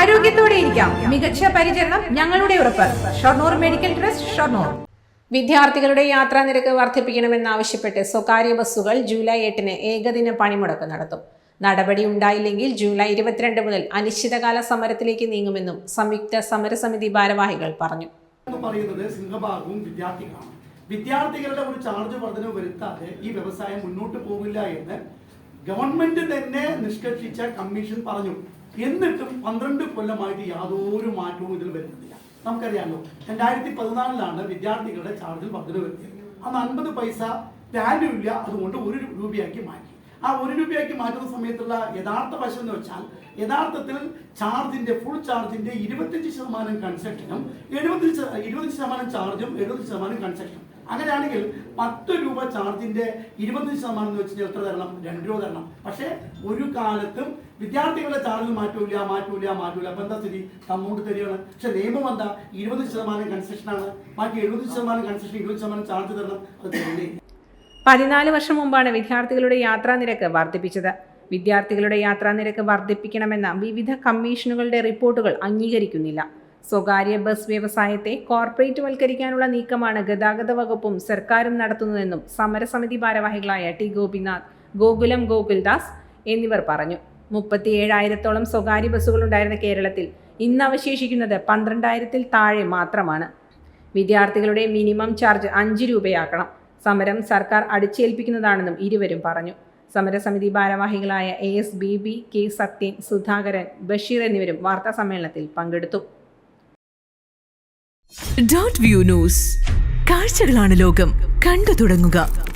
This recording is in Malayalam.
ആരോഗ്യത്തോടെ ഇരിക്കാം. മികച്ച പരിചരണം ഞങ്ങളുടെ ഉറപ്പ്. Shoranur medical trust Shoranur. വിദ്യാർത്ഥികളുടെ യാത്രാ നിരക്ക് വർദ്ധിപ്പിക്കണമെന്നാവശ്യപ്പെട്ട് സ്വകാര്യ ബസ്സുകൾ ജൂലൈ എട്ടിന് ഏകദിന പണിമുടക്ക് നടത്തും. നടപടി ഉണ്ടായില്ലെങ്കിൽ ജൂലൈ ഇരുപത്തിരണ്ട് മുതൽ അനിശ്ചിതകാല സമരത്തിലേക്ക് നീങ്ങുമെന്നും സംയുക്ത സമരസമിതി ഭാരവാഹികൾ പറഞ്ഞു. എന്ന് പറയുന്നത് സിംഹഭാഗവും വിദ്യാർത്ഥികളാണ്. വിദ്യാർത്ഥികളുടെ ഒരു ചാർജ് വർധന വരുത്താതെ ഈ വ്യവസായം മുന്നോട്ട് പോകില്ല എന്ന് ഗവൺമെന്റ് തന്നെ നിഷ്കർഷിച്ച കമ്മീഷൻ പറഞ്ഞു. എന്നിട്ടും പന്ത്രണ്ട് കൊല്ലമായിട്ട് യാതൊരു മാറ്റവും ഇതിൽ വരുന്നില്ല. നമുക്കറിയാമല്ലോ രണ്ടായിരത്തി പതിനാലിലാണ് വിദ്യാർത്ഥികളുടെ ചാർജിൽ വർധന വരുത്തിയത്. അന്ന് അൻപത് പൈസ വാല്യൂ ഇല്ല അതുകൊണ്ട് ഒരു രൂപയാക്കി മാറ്റി. ആ ഒരു രൂപയാക്കി മാറ്റുന്ന സമയത്തുള്ള യഥാർത്ഥ വശം എന്ന് വെച്ചാൽ യഥാർത്ഥത്തിൽ ചാർജിന്റെ ഫുൾ ചാർജിന്റെ ഇരുപത്തഞ്ച് ശതമാനം കൺസെപ്ഷനും എഴുപത്തഞ്ച് ഇരുപത് ശതമാനം ചാർജും എഴുപത്തഞ്ച് ശതമാനം കൺസെപ്ഷനും അങ്ങനെയാണെങ്കിൽ പത്ത് രൂപ ചാർജിന്റെ ഇരുപത്തഞ്ച് ശതമാനം എന്ന് വെച്ചാൽ എത്ര തരണം? രണ്ട് രൂപ തരണം. പക്ഷേ ഒരു കാലത്തും വിദ്യാർത്ഥികളുടെ ചാർജ് മാറ്റൂല മാറ്റൂല മാറ്റൂല. അപ്പൊ എന്താ സ്ഥിതി? തമ്മോട്ട് തരികയാണ്. പക്ഷെ നിയമം എന്താ? ഇരുപത് ശതമാനം കൺസെഷനാണ് ബാക്കി എഴുപത് ശതമാനം കൺസെഷൻ ഇരുപത് ശതമാനം ചാർജ് തരണം. അത് തരുന്നേ പതിനാല് വർഷം മുമ്പാണ് വിദ്യാർത്ഥികളുടെ യാത്രാ നിരക്ക് വർദ്ധിപ്പിച്ചത്. വിദ്യാർത്ഥികളുടെ യാത്രാ നിരക്ക് വർദ്ധിപ്പിക്കണമെന്ന വിവിധ കമ്മീഷനുകളുടെ റിപ്പോർട്ടുകൾ അംഗീകരിക്കുന്നില്ല. സ്വകാര്യ ബസ് വ്യവസായത്തെ കോർപ്പറേറ്റ് വൽക്കരിക്കാനുള്ള നീക്കമാണ് ഗതാഗത വകുപ്പും സർക്കാരും നടത്തുന്നതെന്നും സമരസമിതി ഭാരവാഹികളായ ടി ഗോപിനാഥ് ഗോകുലം ഗോകുൽദാസ് എന്നിവർ പറഞ്ഞു. മുപ്പത്തിയേഴായിരത്തോളം സ്വകാര്യ ബസ്സുകളുണ്ടായിരുന്ന കേരളത്തിൽ ഇന്ന് അവശേഷിക്കുന്നത് പന്ത്രണ്ടായിരത്തിൽ താഴെ മാത്രമാണ്. വിദ്യാർത്ഥികളുടെ മിനിമം ചാർജ് അഞ്ച് രൂപയാക്കണം. സമരം സർക്കാർ അടിച്ചേൽപ്പിക്കുന്നതാണെന്നും ഇരുവരും പറഞ്ഞു. സമരസമിതി ഭാരവാഹികളായ A S B B K Sathyan Sudhakaran Basheer എന്നിവരും വാർത്താ സമ്മേളനത്തിൽ പങ്കെടുത്തു. View news. കാഴ്ചകളാണ് ലോകം. കണ്ടു തുടങ്ങുക.